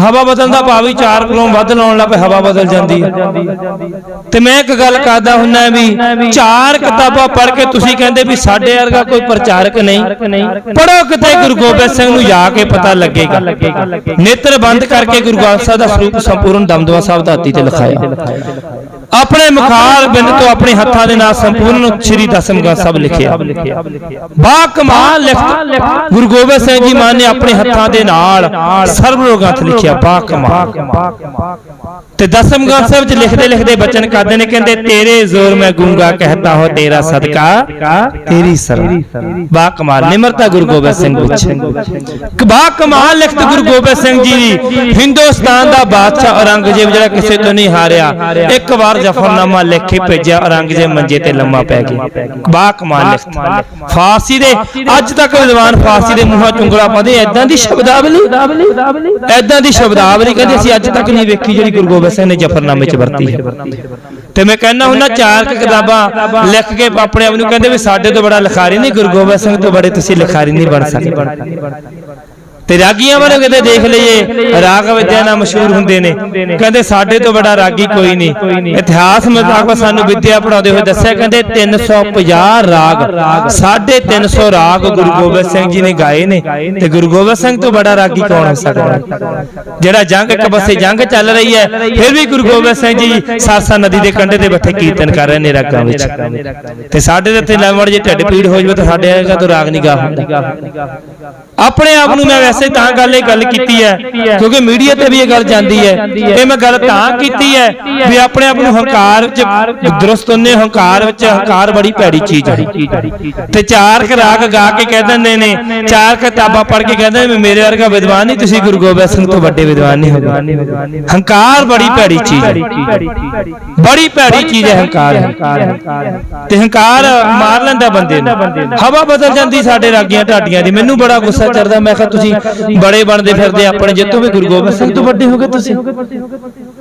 ਹਵਾ ਬਦਲਣ ਦਾ ਭਾਵ ਹੀ 4 ਕਿਲੋ ਵੱਧ ਲਾਉਣ ਲੱਗ ਪਏ, ਹਵਾ ਬਦਲ ਜਾਂਦੀ ਤੇ ਮੈਂ ਇੱਕ ਗੱਲ ਕਰਦਾ ਹੁੰਨਾ ਵੀ ਚਾਰ ਕਿਤਾਬਾਂ ਪੜ੍ਹ ਕੇ ਤੁਸੀਂ ਕਹਿੰਦੇ ਵੀ ਸਾਡੇ ਵਰਗਾ ਕੋਈ ਪ੍ਰਚਾਰਕ ਨਹੀਂ। ਪੜੋ ਕਿਤੇ ਗੁਰੂ ਗੋਬਿੰਦ ਸਿੰਘ ਨੂੰ ਜਾ ਕੇ ਪਤਾ ਲੱਗੇਗਾ। ਨੇਤਰ ਬੰਦ ਕਰਕੇ ਗੁਰੂ ਗ੍ਰੰਥ ਸਾਹਿਬ ਦਾ ਸਰੂਪ ਸੰਪੂਰਨ ਦਮਦਮਾ ਸਾਹਿਬ ਧਰਤੀ ਤੇ ਲਿਖਾਇਆ। ਆਪਣੇ ਮੁਖਾਰ ਬਿੰਦ ਤੋਂ ਆਪਣੇ ਹੱਥਾਂ ਦੇ ਨਾਲ ਸੰਪੂਰਨ ਸ੍ਰੀ ਦਸਮ ਗ੍ਰੰਥ ਸਾਹਿਬ ਲਿਖਿਆ। ਬਾ ਕਮਾਲ ਲਿਖਤ ਗੁਰੂ ਗੋਬਿੰਦ ਸਿੰਘ ਜੀ ਮਾਨ ਨੇ ਆਪਣੇ ਹੱਥਾਂ ਦੇ ਨਾਲ ਸਰਵ ਗ੍ਰੰਥ ਲਿਖਿਆ। ਬਾ ਕਮਾਲ। ਤੇ ਦਸਮ ਗ੍ਰੰਥ ਸਾਹਿਬ ਚ ਲਿਖਦੇ ਲਿਖਦੇ ਬਚਨ ਕਰਦੇ ਨੇ ਕਹਿੰਦੇ ਤੇਰੇ ਜ਼ੋਰ ਮੈਂ ਗੂੰਗਾ ਕਹਤਾ ਹੋ ਤੇਰਾ ਸਦਕਾ। ਤੇਰੀ ਸਰ ਬਾ ਕਮਾਲ। ਨਿਮਰਤਾ ਗੁਰੂ ਗੋਬਿੰਦ ਸਿੰਘ ਵਿੱਚ ਬਾ ਕਮਾਲ ਲਿਖਤ ਗੁਰੂ ਗੋਬਿੰਦ ਸਿੰਘ ਜੀ। ਦੀ ਹਿੰਦੁਸਤਾਨ ਦਾ ਬਾਦਸ਼ਾਹ ਔਰੰਗਜ਼ੇਬ ਜਿਹੜਾ ਕਿਸੇ ਤੋਂ ਨਹੀਂ ਹਾਰਿਆ। ਇੱਕ ਵਾਰ ਜ਼ਫਰਨਾਮਾ ਲਿਖ ਕੇ ਭੇਜਿਆ ਔਰੰਗਜ਼ੇਬ ਮੰਜੇ ਤੇ ਲੰਮਾ ਪੈ ਗਿਆ। ਬਾ ਕਮਾਲ ਲਿਖਤ ਫਾਰਸੀ ਦੇ ਅੱਜ ਤੱਕ ਵਿਦਵਾਨ ਫਾਰਸੀ ਦੇ ਮੂੰਹਾਂ ਚੁੰਗਲਾ ਪਾਉਂਦੇ ਐਦਾਂ ਦੀ ਸ਼ਬਦਾਵਲੀ? ਐਦਾਂ ਦੀ ਸ਼ਬਦਾਵਲੀ ਕਹਿੰਦੇ ਅਸੀਂ ਅੱਜ ਤੱਕ ਨਹੀਂ ਵੇਖੀ ਜਿਹੜੀ ਗੁਰੂ ਗੋਬਿੰਦ ਸਿੰਘ ਨੇ ਜ਼ਫਰਨਾਮੇ 'ਚ ਵਰਤੀ ਹੈ। ਤੇ ਮੈਂ ਕਹਿੰਦਾ ਹੁੰਦਾ ਚਾਰ ਕਿਤਾਬਾਂ ਲਿਖ ਕੇ ਆਪਣੇ ਆਪ ਨੂੰ ਕਹਿੰਦੇ ਵੀ ਸਾਡੇ ਤੋਂ ਬੜਾ ਲਿਖਾਰੀ ਨਹੀਂ ਗੁਰੂ ਗੋਬਿੰਦ ਸਿੰਘ ਤੋਂ ਬੜੇ ਤੁਸੀਂ ਲਿਖਾਰੀ ਨਹੀਂ ਬਣ ਸਕਦੇ। ਤੇ ਰਾਗੀਆਂ ਵੱਲੋਂ ਕਿਤੇ ਦੇਖ ਲਈਏ, ਰਾਗ ਵਿਦਿਆ ਨਾਲ ਮਸ਼ਹੂਰ ਹੁੰਦੇ ਨੇ। ਕਹਿੰਦੇ ਸਾਡੇ ਤੋਂ ਬੜਾ ਰਾਗੀ ਕੋਈ ਨਹੀਂ। ਇਤਿਹਾਸ ਮੁਤਾਬਕ ਸਾਨੂੰ ਵਿਦਿਆ ਪੜਾਉਂਦੇ ਹੋਏ ਦੱਸਿਆ, ਕਹਿੰਦੇ 350 ਰਾਗ 350 ਰਾਗ ਗੁਰੂ ਗੋਬਿੰਦ ਸਿੰਘ ਜੀ ਨੇ ਗਾਏ ਨੇ। ਤੇ ਗੁਰੂ ਗੋਬਿੰਦ ਸਿੰਘ ਤੋਂ ਬੜਾ ਰਾਗੀ ਕੌਣ ਹੋ ਸਕਦਾ? ਜਿਹੜਾ ਜੰਗ ਇੱਕ ਪਾਸੇ ਜੰਗ ਚੱਲ ਰਹੀ ਹੈ, ਫਿਰ ਵੀ ਗੁਰੂ ਗੋਬਿੰਦ ਸਿੰਘ ਜੀ ਸਾਸਾ ਨਦੀ ਦੇ ਕੰਢੇ ਤੇ ਬੈਠੇ ਕੀਰਤਨ ਕਰ ਰਹੇ ਨੇ ਰਾਗਾਂ ਵਿੱਚ। ਤੇ ਸਾਡੇ ਤੇ ਇੱਥੇ ਲੈਵੜ ਜੇ ਢਿੱਡ ਪੀੜ ਹੋ ਜਾਵੇ ਤਾਂ ਸਾਡੇ ਆਏਗਾ ਤੋਂ ਰਾਗ ਨਹੀਂ ਗਾ ਹੁੰਦਾ। ਆਪਣੇ ਆਪ ਨੂੰ ਮੈਂ ਵੈਸੇ ਤਾਂ ਗੱਲ ਇਹ ਗੱਲ ਕੀਤੀ ਹੈ, ਕਿਉਂਕਿ ਮੀਡੀਆ ਤੇ ਵੀ ਇਹ ਗੱਲ ਜਾਂਦੀ ਹੈ। ਇਹ ਮੈਂ ਗੱਲ ਤਾਂ ਕੀਤੀ ਹੈ ਵੀ ਆਪਣੇ ਆਪ ਨੂੰ ਹੰਕਾਰ ਵਿੱਚ ਦਰਸਤ ਹੁੰਨੇ ਹੰਕਾਰ ਵਿੱਚ ਹੰਕਾਰ ਬੜੀ ਭੈੜੀ ਚੀਜ਼ ਹੈ। ਤੇ ਚਾਰ ਕੁ ਗਾ ਕੇ ਕਹਿ ਦਿੰਦੇ ਨੇ, ਚਾਰ ਕਿਤਾਬਾਂ ਪੜ੍ਹ ਕੇ ਕਹਿੰਦੇ ਨੇ ਵੀ ਮੇਰੇ ਵਰਗਾ ਵਿਦਵਾਨ ਨਹੀਂ, ਤੁਸੀਂ ਗੁਰੂ ਗੋਬਿੰਦ ਸਿੰਘ ਤੋਂ ਵੱਡੇ ਵਿਦਵਾਨ ਨਹੀਂ ਹੋਗੇ। ਹੰਕਾਰ ਬੜੀ ਭੈੜੀ ਚੀਜ਼ ਹੈ। ਬੜੀ ਭੈੜੀ ਚੀਜ਼ ਹੈ ਹੰਕਾਰ। ਤੇ ਹੰਕਾਰ ਮਾਰ ਲੈਂਦਾ ਬੰਦੇ ਨੂੰ। ਹਵਾ ਬਦਲ ਜਾਂਦੀ ਸਾਡੇ ਰਾਗੀਆਂ ਢਾਡੀਆਂ ਦੀ। ਮੈਨੂੰ ਬੜਾ ਗੁੱਸਾ ਚੜਦਾ ਮੈਂ ਕਿਹਾ ਤੁਸੀਂ ਬੜੇ ਬਣਦੇ ਫਿਰਦੇ ਆਪਣੇ ਜਿੱਤੋਂ ਵੀ ਗੁਰੂ ਗੋਬਿੰਦ ਸਿੰਘ ਤੋਂ ਵੱਡੇ ਹੋਗੇ ਤੁਸੀਂ।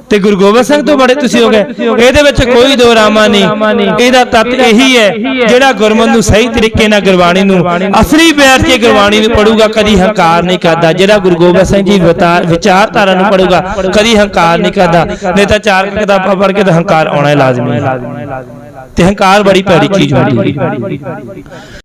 ਤੇ ਗੁਰੂ ਗੋਬਿੰਦ ਸਿੰਘ ਤੋਂ ਬੜੇ ਤੁਸੀਂ ਹੋਗੇ ਇਹਦੇ ਵਿੱਚ ਕੋਈ ਦੋ ਰਾਮਾ ਨਹੀਂ। ਇਹਦਾ ਤੱਤ ਇਹੀ ਹੈ ਜਿਹੜਾ ਗੁਰਮਨ ਨੂੰ ਸਹੀ ਤਰੀਕੇ ਨਾਲ ਗੁਰਬਾਣੀ ਨੂੰ ਅਸਲੀ ਬੈਠ ਕੇ ਗੁਰਬਾਣੀ ਨੂੰ ਪੜੂਗਾ ਕਦੀ ਹੰਕਾਰ ਨਹੀਂ ਕਰਦਾ। ਜਿਹੜਾ ਗੁਰੂ ਗੋਬਿੰਦ ਸਿੰਘ ਜੀ ਵਿਚਾਰ- ਵਿਚਾਰਧਾਰਾ ਨੂੰ ਪੜੂਗਾ ਕਦੀ ਹੰਕਾਰ ਨਹੀਂ ਕਰਦਾ। ਨਹੀਂ ਤਾਂ ਚਾਰ ਕਿਤਾਬਾਂ ਪੜ੍ਹ ਕੇ ਤਾਂ ਹੰਕਾਰ ਆਉਣਾ ਹੀ ਲਾਜ਼ਮੀ ਹੈ। ਤੇ ਹੰਕਾਰ ਬੜੀ ਭੈੜੀ ਚੀਜ਼ ਹੁੰਦੀ ਹੈ।